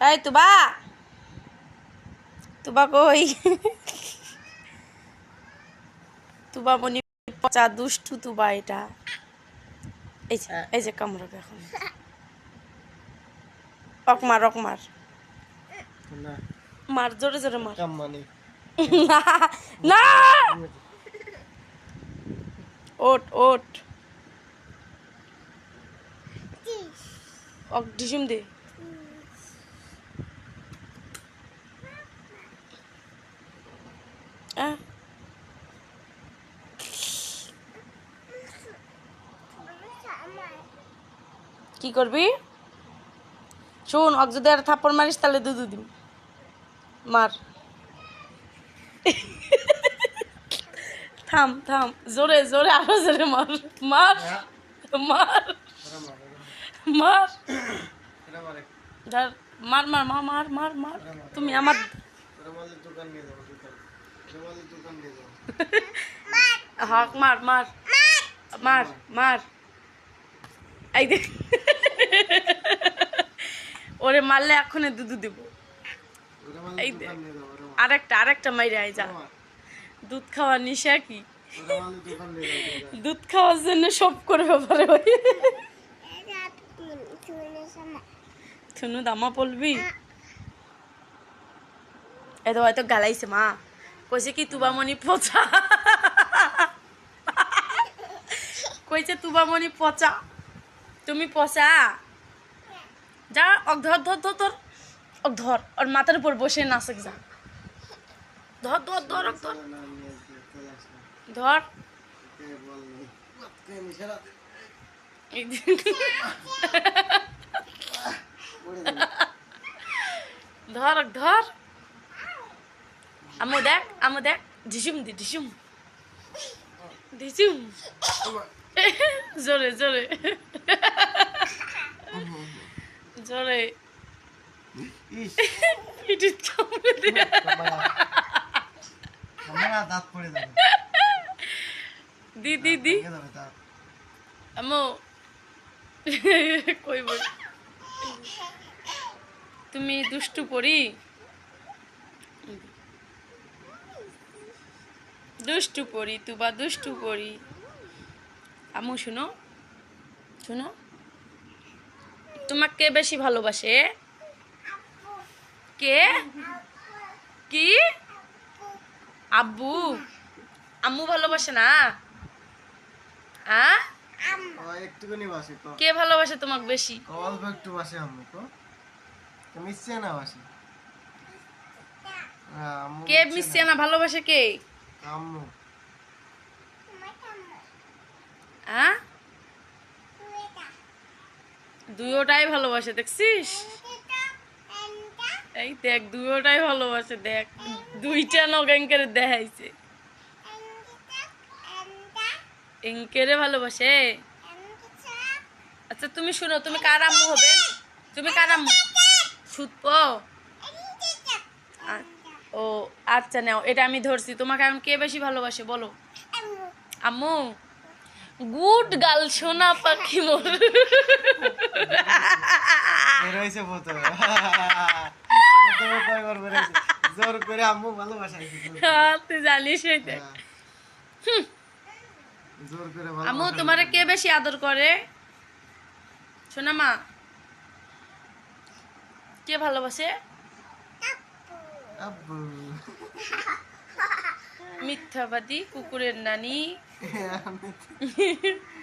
এই তুবা। তুবা কই? তুবা মনি পচা দুষ্টু তুবা এটা। এই যে এই যে কামড়াবে এখন। অকমার অকমার না। মার জোরে জোরে মার। কাম মানে। না না। ওট ওট অক ডিসুম দে। কি করবি? শোন, অক যদি আর থাপ্পড় মারিস, তাহলে দুধু দিম। মার। থাম থাম। জোরে জোরে, আরও জোরে মার। মার মার। মার। মারে, মার, মা, মার মার মার। তুমি আমার হক মার। মার মার মার। ওরে মারলে এখনই দুধু দেব। আরেকটা আরেকটা মাইরে আয় যা। দুধ খাওয়ার নিশা কি? দুধ খাওয়ার জন্য সব করবে পারে থুনু দামা পলবি এ তো হয়তো গালাইছে, মা। কইছে কি তুবামণি পচা? কইছে তুবামণি পচা। তুমি পচা? যা, অক ধর ধর ধর ধর। অক ধর, ওর মাথার উপর বসে নাচক যা। ধর ধর ধর ধর। ধর। ধর ধর। আমু দেখ আমু দেখ। ঢিসুম দি ঢিসুম ঢিসুম জোরে জোরে। জোরে। কামড়ে দে দাঁত পড়ে যাবে। দি দি দি। ভেঙে যাবে কই বল? তুমি দুষ্টু পড়ি দুষ্টু পড়ি তুবা দুষ্টু পড়ি আমু শুনো। শুনো। তোমাকে বেশি ভালোবাসে। কে? কি? আব্বু। আম্মু ভালোবাসে না? আ? একটুখানি বাসে তো কে ভালোবাসে তোমাকে বেশি? অল্প একটু বাসে আম্মু তো তো মিশছে না বাসে? হ্যাঁ, কে মিশছে না? ভালোবাসে কে? আম্মু। দুয়োটাই ভালোবাসে, দেখছিস? এই দেখ, দুয়োটাই ভালোবাসে, দেখ। দুইটা নগেঙ্কের দেখাইছে। এঙ্কেরে ভালোবাসে? আচ্ছা তুমি শুনো, তুমি কার আম্মু হবে? তুমি কার আম্মু? সুতপ? ও আচ্ছা নাও, এটা আমি ধরছি। তোমাকে এখন কে বেশি ভালোবাসে, বলো? আম্মু। গুড গাল সোনা পাখি মোর। বেরোইছে প্রথমে। প্রথমে কয়বার বেরোইছে জোর করে। আম্মু ভালোবাসাইছে তুই জানিস এটা। জোর করে আম্মু তোমারে কে বেশি আদর করে? শোনা মা। কে ভালোবাসে? আব্বু। মিথ্যাবাদী কুকুরের নানি। আমি